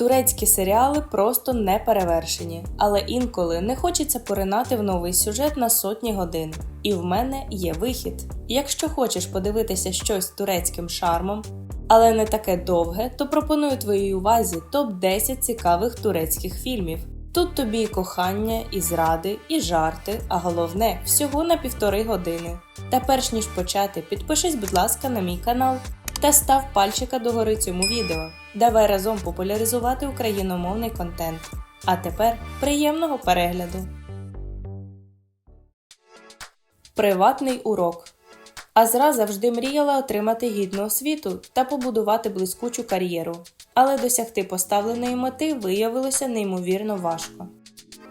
Турецькі серіали просто не перевершені, але інколи не хочеться поринати в новий сюжет на сотні годин. І в мене є вихід. Якщо хочеш подивитися щось турецьким шармом, але не таке довге, то пропоную твоїй увазі топ-10 цікавих турецьких фільмів. Тут тобі і кохання, і зради, і жарти, а головне всього на півтори години. Та перш ніж почати, підпишись, будь ласка, на мій канал та став пальчика догори цьому відео. Давай разом популяризувати україномовний контент. А тепер приємного перегляду. Приватний урок. Азра завжди мріяла отримати гідну освіту та побудувати блискучу кар'єру, але досягти поставленої мети виявилося неймовірно важко.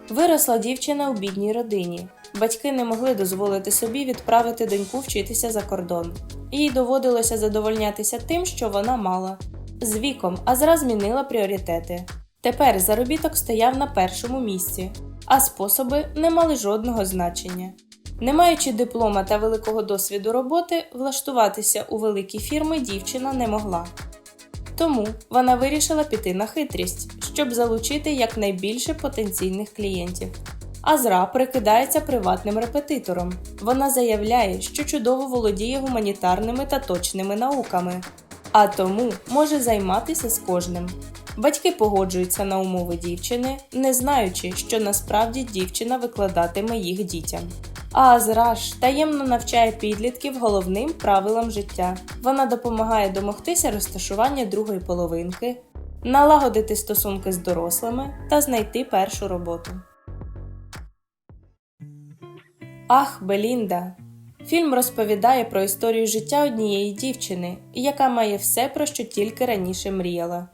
Виросла дівчина у бідній родині. Батьки не могли дозволити собі відправити доньку вчитися за кордон. Їй доводилося задовольнятися тим, що вона мала. З віком Азра змінила пріоритети. Тепер заробіток стояв на першому місці, а способи не мали жодного значення. Не маючи диплома та великого досвіду роботи, влаштуватися у великі фірми дівчина не могла. Тому вона вирішила піти на хитрість, щоб залучити якнайбільше потенційних клієнтів. Азра прикидається приватним репетитором. Вона заявляє, що чудово володіє гуманітарними та точними науками, а тому може займатися з кожним. Батьки погоджуються на умови дівчини, не знаючи, що насправді дівчина викладатиме їх дітям. А Азра ж таємно навчає підлітків головним правилам життя. Вона допомагає домогтися розташування другої половинки, налагодити стосунки з дорослими та знайти першу роботу. Ах, Белінда. Фільм розповідає про історію життя однієї дівчини, яка має все, про що тільки раніше мріяла.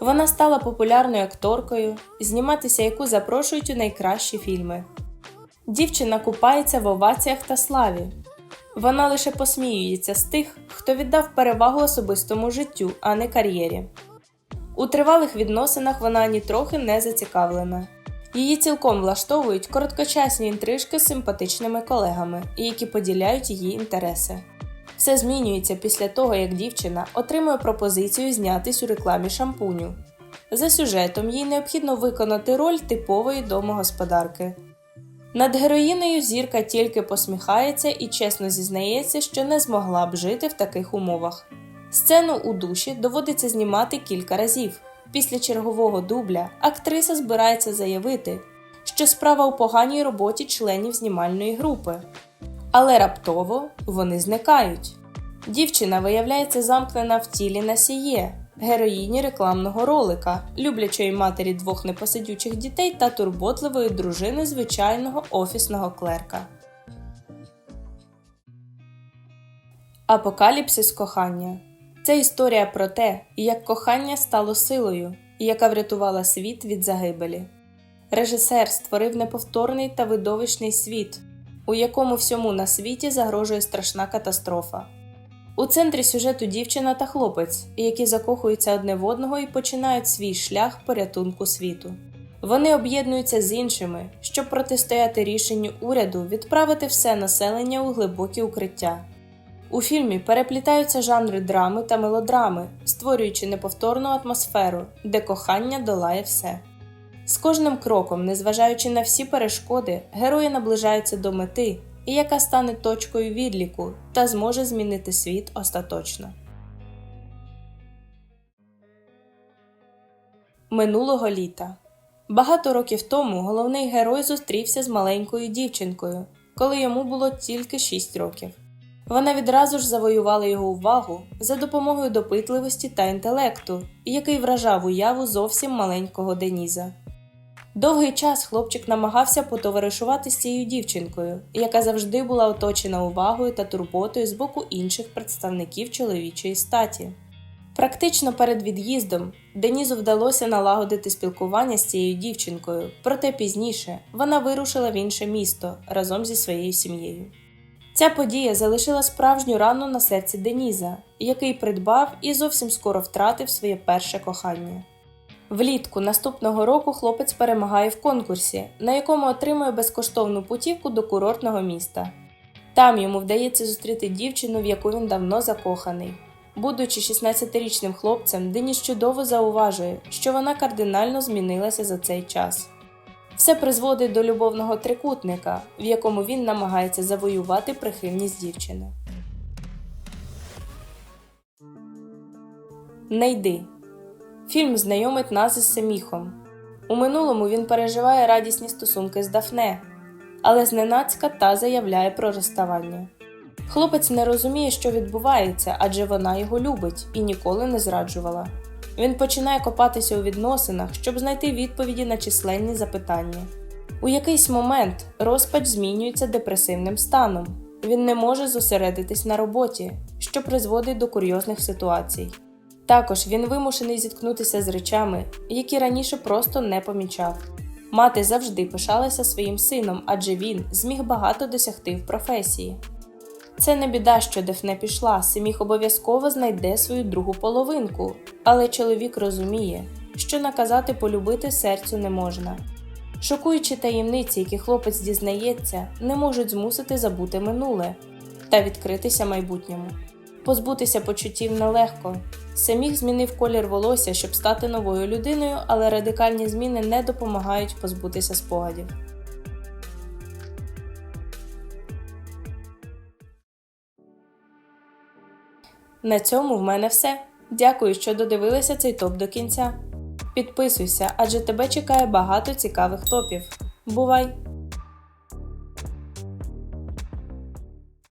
Вона стала популярною акторкою, зніматися яку запрошують у найкращі фільми. Дівчина купається в оваціях та славі. Вона лише посміюється з тих, хто віддав перевагу особистому життю, а не кар'єрі. У тривалих відносинах вона нітрохи не зацікавлена. Її цілком влаштовують короткочасні інтрижки з симпатичними колегами, які поділяють її інтереси. Все змінюється після того, як дівчина отримує пропозицію знятись у рекламі шампуню. За сюжетом їй необхідно виконати роль типової домогосподарки. Над героїнею зірка тільки посміхається і чесно зізнається, що не змогла б жити в таких умовах. Сцену у душі доводиться знімати кілька разів. Після чергового дубля актриса збирається заявити, що справа у поганій роботі членів знімальної групи. Але раптово вони зникають. Дівчина виявляється замкнена в тілі Насіє, героїні рекламного ролика, люблячої матері двох непосидючих дітей та турботливої дружини звичайного офісного клерка. Апокаліпсис кохання це історія про те, як кохання стало силою, яка врятувала світ від загибелі. Режисер створив неповторний та видовищний світ, у якому всьому на світі загрожує страшна катастрофа. У центрі сюжету дівчина та хлопець, які закохуються одне в одного і починають свій шлях порятунку світу. Вони об'єднуються з іншими, щоб протистояти рішенню уряду відправити все населення у глибокі укриття. У фільмі переплітаються жанри драми та мелодрами, створюючи неповторну атмосферу, де кохання долає все. З кожним кроком, незважаючи на всі перешкоди, герої наближаються до мети, яка стане точкою відліку та зможе змінити світ остаточно. Минулого літа багато років тому головний герой зустрівся з маленькою дівчинкою, коли йому було тільки 6 років. Вона відразу ж завоювала його увагу за допомогою допитливості та інтелекту, який вражав уяву зовсім маленького Деніза. Довгий час хлопчик намагався потоваришувати з цією дівчинкою, яка завжди була оточена увагою та турботою з боку інших представників чоловічої статі. Практично перед від'їздом Денізу вдалося налагодити спілкування з цією дівчинкою, проте пізніше вона вирушила в інше місто разом зі своєю сім'єю. Ця подія залишила справжню рану на серці Деніза, який придбав і зовсім скоро втратив своє перше кохання. Влітку наступного року хлопець перемагає в конкурсі, на якому отримує безкоштовну путівку до курортного міста. Там йому вдається зустріти дівчину, в яку він давно закоханий. Будучи 16-річним хлопцем, Деніс чудово зауважує, що вона кардинально змінилася за цей час. Все призводить до любовного трикутника, в якому він намагається завоювати прихильність дівчини. Не йди. Фільм знайомить нас із Семіхом. У минулому він переживає радісні стосунки з Дафне, але зненацька та заявляє про розставання. Хлопець не розуміє, що відбувається, адже вона його любить і ніколи не зраджувала. Він починає копатися у відносинах, щоб знайти відповіді на численні запитання. У якийсь момент розпач змінюється депресивним станом. Він не може зосередитись на роботі, що призводить до курйозних ситуацій. Також він вимушений зіткнутися з речами, які раніше просто не помічав. Мати завжди пишалася своїм сином, адже він зміг багато досягти в професії. Це не біда, що Дефне пішла, Семіх обов'язково знайде свою другу половинку, але чоловік розуміє, що наказати полюбити серцю не можна. Шокуючі таємниці, які хлопець дізнається, не можуть змусити забути минуле та відкритися майбутньому. Позбутися почуттів нелегко. Семіх змінив колір волосся, щоб стати новою людиною, але радикальні зміни не допомагають позбутися спогадів. На цьому в мене все. Дякую, що додивилися цей топ до кінця. Підписуйся, адже тебе чекає багато цікавих топів. Бувай!